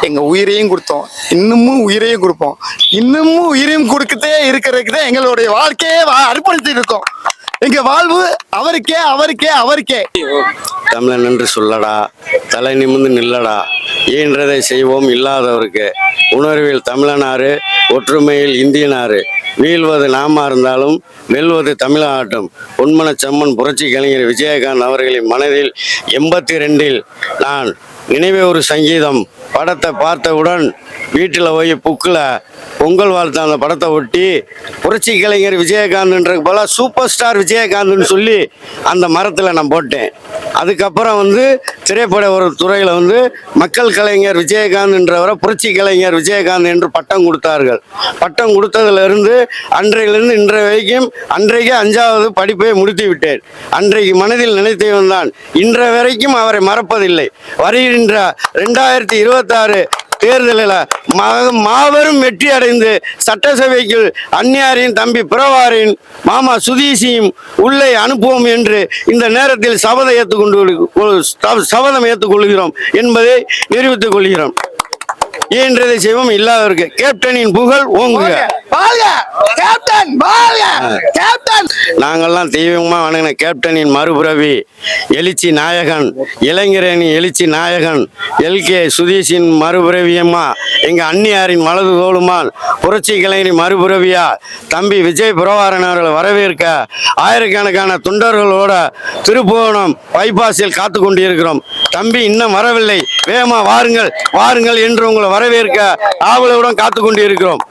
எங்க உயிரையும் கொடுத்தோம். இன்னமும் உயிரையும் கொடுப்போம். இன்னமும் உயிரையும் கொடுக்கத்தே இருக்கிறதுக்கு தான் எங்களுடைய வாழ்க்கையே வா- அர்ப்பணித்து இருக்கோம். எங்க வாழ்வு அவருக்கே அவருக்கே அவருக்கே. தமிழன் என்று சொல்லடா தலை நிமிர்ந்து நில்லடா. ஈன்றதை செய்வோம் இல்லாதவருக்கு? உணர்வில் தமிழனாரு ஒற்றுமையில் இந்தியனாறு வீழ்வது நாம இருந்தாலும் வெல்வது ஆட்டம் பொன்மன செம்மன் புரட்சி கலைஞர் விஜயகாந்த் அவர்களின் மனதில் எண்பத்தி ரெண்டில் நான் நினைவே ஒரு சங்கீதம். படத்தை பார்த்தவுடன் வீட்டில் போய் புக்கில் பொங்கல் வாழ்த்து அந்த படத்தை ஒட்டி புரட்சி கலைஞர் விஜயகாந்த்ன்ற போல சூப்பர் ஸ்டார் விஜயகாந்த்னு சொல்லி அந்த மரத்தில் நான் போட்டேன். அதுக்கப்புறம் வந்து திரைப்பட ஒரு துறையில் வந்து மக்கள் கலைஞர் விஜயகாந்த் என்றவரை புரட்சி கலைஞர் விஜயகாந்த் என்று பட்டம் கொடுத்தார்கள். பட்டம் கொடுத்ததிலிருந்து அன்றையிலிருந்து இன்றைய வரைக்கும் அன்றைக்கு அஞ்சாவது படிப்பை முடித்து விட்டேன் அன்றைக்கு மனதில் நினைத்தவன் தான் இன்றைய வரைக்கும் அவரை மறப்பதில்லை. வருகின்ற ரெண்டாயிரத்தி இருபத்தாறு தேர்தலில் மாபெரும் வெற்றி அடைந்து சட்டசபைக்கு அந்நியாரின் தம்பி பிரவாரின் மாமா சுதீசியும் உள்ளே அனுப்புவோம் என்று இந்த நேரத்தில் சபதம் ஏற்றுக்கொண்டு சபதம் ஏற்றுக்கொள்கிறோம் என்பதை நிரூபித்துக் கொள்கிறோம். இயன்றதை செய்வோம்? இல்லாதவருக்கு கேப்டனின் புகழ் ஓங்குக. வாழ்க! கேப்டன் வாழ்க! கேப்டன்! நாங்கள்லாம் தெய்வமாக வணங்கின கேப்டனின் மறுபிறவி எழுச்சி நாயகன் இளைஞரணின் எழுச்சி நாயகன் எல்கே சுதீஷின் மறுபிறவியம்மா எங்க அன்னியாரின் வலது தோளுமான் புரட்சி கலைஞரின் மறுபிறவியா தம்பி விஜய் புரவாரன் அவர்களை வரவேற்க ஆயிரக்கணக்கான தொண்டர்களோட திருப்புவனம் பைபாஸில் காத்து கொண்டிருக்கிறோம். தம்பி இன்னும் வரவில்லை. வேகமா வாருங்கள் வாருங்கள் என்று உங்களை வரவேற்க ஆவலுடன் காத்து கொண்டிருக்கிறோம்.